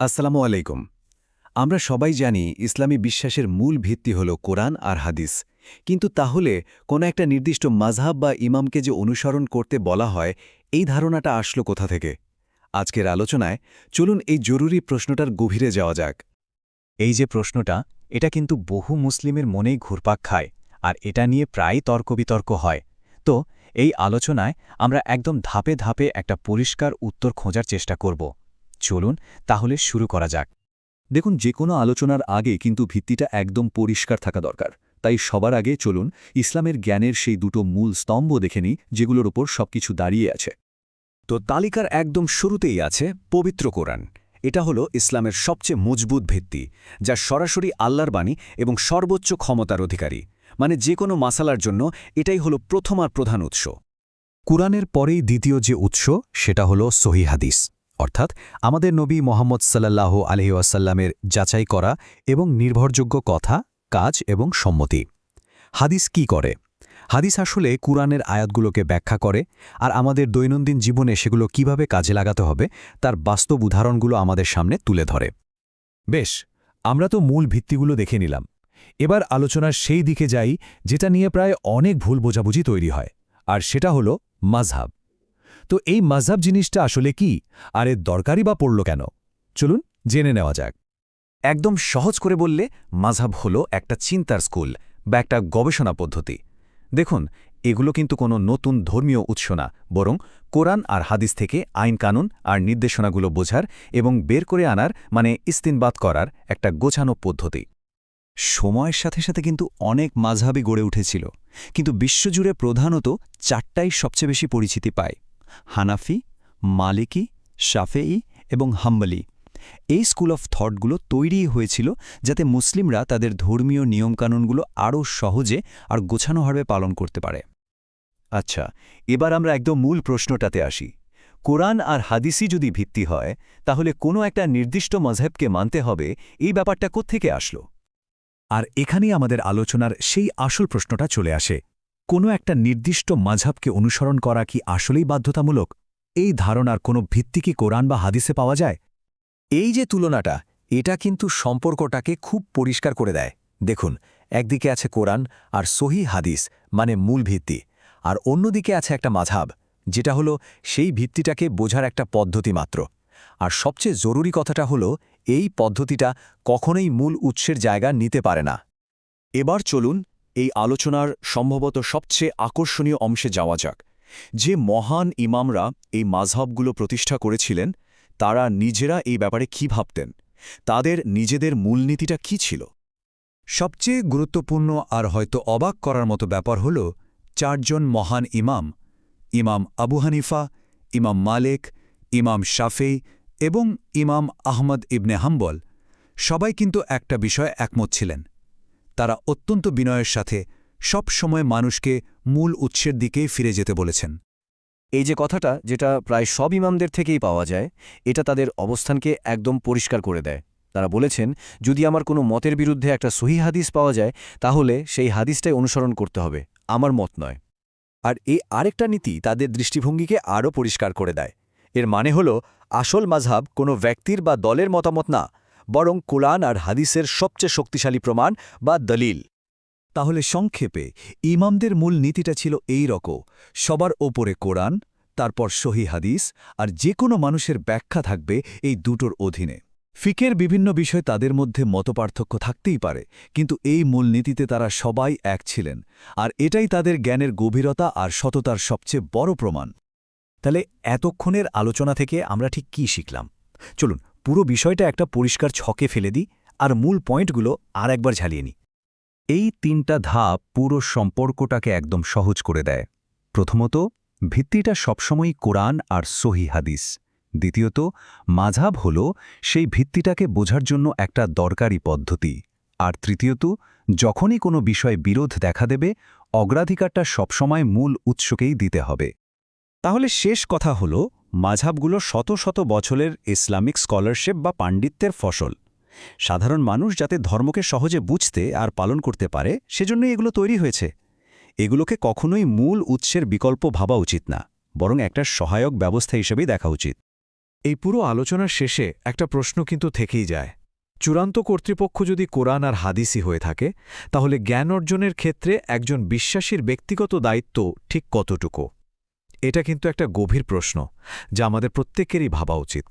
আসসালামু আলাইকুম। আমরা সবাই জানি ইসলামী বিশ্বাসের মূল ভিত্তি হল কোরআন আর হাদিস। কিন্তু তাহলে কোনো একটা নির্দিষ্ট মাঝহাব বা ইমামকে যে অনুসরণ করতে বলা হয়, এই ধারণাটা আসলো কোথা থেকে? আজকের আলোচনায় চলুন এই জরুরি প্রশ্নটার গভীরে যাওয়া যাক। এই যে প্রশ্নটা, এটা কিন্তু বহু মুসলিমের মনেই ঘুরপাক খায়, আর এটা নিয়ে প্রায় তর্কবিতর্ক হয়। তো, এই আলোচনায় আমরা একদম ধাপে ধাপে একটা পরিষ্কার উত্তর খোঁজার চেষ্টা করব। চলুন, তাহলে শুরু করা যাক। দেখুন, যে কোনো আলোচনার আগে কিন্তু ভিত্তিটা একদম পরিষ্কার থাকা দরকার। তাই সবার আগে চলুন, ইসলামের জ্ঞানের সেই দুটো মূল স্তম্ভ দেখে নিই, যেগুলোর ওপর সবকিছু দাঁড়িয়ে আছে। তো তালিকার একদম শুরুতেই আছে পবিত্র কোরআন। এটা হলো ইসলামের সবচেয়ে মজবুত ভিত্তি, যা সরাসরি আল্লাহর বাণী এবং সর্বোচ্চ ক্ষমতার অধিকারী। মানে যে কোনো মাসালার জন্য এটাই হলো প্রথম আর প্রধান উৎস। কুরআনের পরেই দ্বিতীয় যে উৎস, সেটা হলো সহি হাদিস। অর্থাৎ আমাদের নবী মোহাম্মদ সাল্লাহ আলহিউসাল্লামের যাচাই করা এবং নির্ভরযোগ্য কথা, কাজ এবং সম্মতি। হাদিস কি করে? হাদিস আসলে কুরআনের আয়াতগুলোকে ব্যাখ্যা করে আর আমাদের দৈনন্দিন জীবনে সেগুলো কীভাবে কাজে লাগাতে হবে তার বাস্তব উদাহরণগুলো আমাদের সামনে তুলে ধরে। বেশ, আমরা তো মূল ভিত্তিগুলো দেখে নিলাম। এবার আলোচনার সেই দিকে যাই যেটা নিয়ে প্রায় অনেক ভুল বোঝাবুঝি তৈরি হয়, আর সেটা হলো মাঝহাব তো এই মাঝহাব জিনিসটা আসলে কি? আর এর দরকারই বা পড়ল কেন? চলুন জেনে নেওয়া যাক। একদম সহজ করে বললে মাঝহাব হলো একটা চিন্তার স্কুল বা একটা গবেষণা পদ্ধতি। দেখুন, এগুলো কিন্তু কোনো নতুন ধর্মীয় উৎস না, বরং কোরআন আর হাদিস থেকে আইন কানুন আর নির্দেশনাগুলো বোঝার এবং বের করে আনার মানে ইস্তিনবাদ করার একটা গোছানো পদ্ধতি। সময়ের সাথে সাথে কিন্তু অনেক মাঝহাবি গড়ে উঠেছিল, কিন্তু বিশ্বজুড়ে প্রধানত চারটাই সবচেয়ে বেশি পরিচিতি পায়। হানাফি, মালিকি শাফেই এবং হাম্বলি। এই স্কুল অফ থটগুলো তৈরিই হয়েছিল যাতে মুসলিমরা তাদের ধর্মীয় নিয়মকানুনগুলো আরও সহজে আর গোছানোভাবে পালন করতে পারে। আচ্ছা এবার আমরা একদম মূল প্রশ্নটাতে আসি। কোরআন আর হাদিসই যদি ভিত্তি হয়, তাহলে কোনো একটা নির্দিষ্ট মজহেবকে মানতে হবে, এই ব্যাপারটা কোত্থেকে আসলো? আর এখানেই আমাদের আলোচনার সেই আসল প্রশ্নটা চলে আসে কোনো একটা নির্দিষ্ট মাঝহাবকে অনুসরণ করা কি আসলেই বাধ্যতামূলক? এই ধারণার কোনো ভিত্তি কি কোরআন বা হাদিসে পাওয়া যায়? এই যে তুলনাটা, এটা কিন্তু সম্পর্কটাকে খুব পরিষ্কার করে দেয়। দেখুন, একদিকে আছে কোরআন আর সহি হাদিস মানে মূল ভিত্তি, আর অন্যদিকে আছে একটা মাঝাব যেটা হলো সেই ভিত্তিটাকে বোঝার একটা পদ্ধতি মাত্র। আর সবচেয়ে জরুরি কথাটা হলো, এই পদ্ধতিটা কখনোই মূল উৎসের জায়গা নিতে পারে না। এবার চলুন এই আলোচনার সম্ভবত সবচেয়ে আকর্ষণীয় অংশে যাওয়া যাক। যে মহান ইমামরা এই মাঝহবগুলো প্রতিষ্ঠা করেছিলেন, তারা নিজেরা এই ব্যাপারে কি ভাবতেন? তাদের নিজেদের মূলনীতিটা কি ছিল? সবচেয়ে গুরুত্বপূর্ণ আর হয়তো অবাক করার মতো ব্যাপার হল, চারজন মহান ইমাম ইমাম আবু হানিফা, ইমাম মালেক, ইমাম শাফেই এবং ইমাম আহমদ ইবনে হাম্বল, সবাই কিন্তু একটা বিষয়ে একমত ছিলেন। তারা অত্যন্ত বিনয়ের সাথে সব সময় মানুষকে মূল উৎসের দিকেই ফিরে যেতে বলেছেন। এই যে কথাটা, যেটা প্রায় সব ইমামদের থেকেই পাওয়া যায়, এটা তাদের অবস্থানকে একদম পরিষ্কার করে দেয়। তারা বলেছেন, যদি আমার কোনো মতের বিরুদ্ধে একটা সহি হাদিস পাওয়া যায়, তাহলে সেই হাদিসটাই অনুসরণ করতে হবে, আমার মত নয়। আর এই আরেকটা নীতি তাদের দৃষ্টিভঙ্গিকে আরও পরিষ্কার করে দেয়। এর মানে হল, আসল মাঝহাব কোনো ব্যক্তির বা দলের মতামত না বরং কোরআন আর হাদিসের সবচেয়ে শক্তিশালী প্রমাণ বা দলিল। তাহলে সংক্ষেপে, ইমামদের মূল নীতিটা ছিল এই রক সবার ওপরে কোরআন, তারপর সহি হাদিস আর যে কোনো মানুষের ব্যাখ্যা থাকবে এই দুটোর অধীনে। ফিকের বিভিন্ন বিষয় তাদের মধ্যে মতপার্থক্য থাকতেই পারে, কিন্তু এই মূলনীতিতে তারা সবাই এক ছিলেন আর এটাই তাদের জ্ঞানের গভীরতা আর সততার সবচেয়ে বড় প্রমাণ। তাহলে এতক্ষণের আলোচনা থেকে আমরা ঠিক কি শিখলাম? চলুন পুরো বিষয়টা একটা পরিষ্কার ছকে ফেলে দিই আর মূল পয়েন্টগুলো আর একবার ঝালিয়ে নিই। এই তিনটা ধাপ পুরো সম্পর্কটাকে একদম সহজ করে দেয়। প্রথমত, ভিত্তিটা সবসময়ই কোরআন আর সহি হাদিস। দ্বিতীয়ত, মাঝাব হল সেই ভিত্তিটাকে বোঝার জন্য একটা দরকারি পদ্ধতি। আর তৃতীয়ত, যখনই কোনো বিষয়ে বিরোধ দেখা দেবে, অগ্রাধিকারটা সবসময় মূল উৎসকেই দিতে হবে। তাহলে শেষ কথা হল মাঝাবগুলো শত শত বছরের ইসলামিক স্কলারশিপ বা পাণ্ডিত্যের ফসল। সাধারণ মানুষ যাতে ধর্মকে সহজে বুঝতে আর পালন করতে পারে, সেজন্যই এগুলো তৈরি হয়েছে। এগুলোকে কখনোই মূল উৎসের বিকল্প ভাবা উচিত না, বরং একটা সহায়ক ব্যবস্থা হিসেবেই দেখা উচিত। এই পুরো আলোচনার শেষে একটা প্রশ্ন কিন্তু থেকেই যায়। চূড়ান্ত কর্তৃপক্ষ যদি কোরআন আর হাদিসি হয়ে থাকে, তাহলে জ্ঞান অর্জনের ক্ষেত্রে একজন বিশ্বাসীর ব্যক্তিগত দায়িত্ব ঠিক কতটুকু? এটা কিন্তু একটা গভীর প্রশ্ন যা আমাদের প্রত্যেকেরই ভাবা উচিত।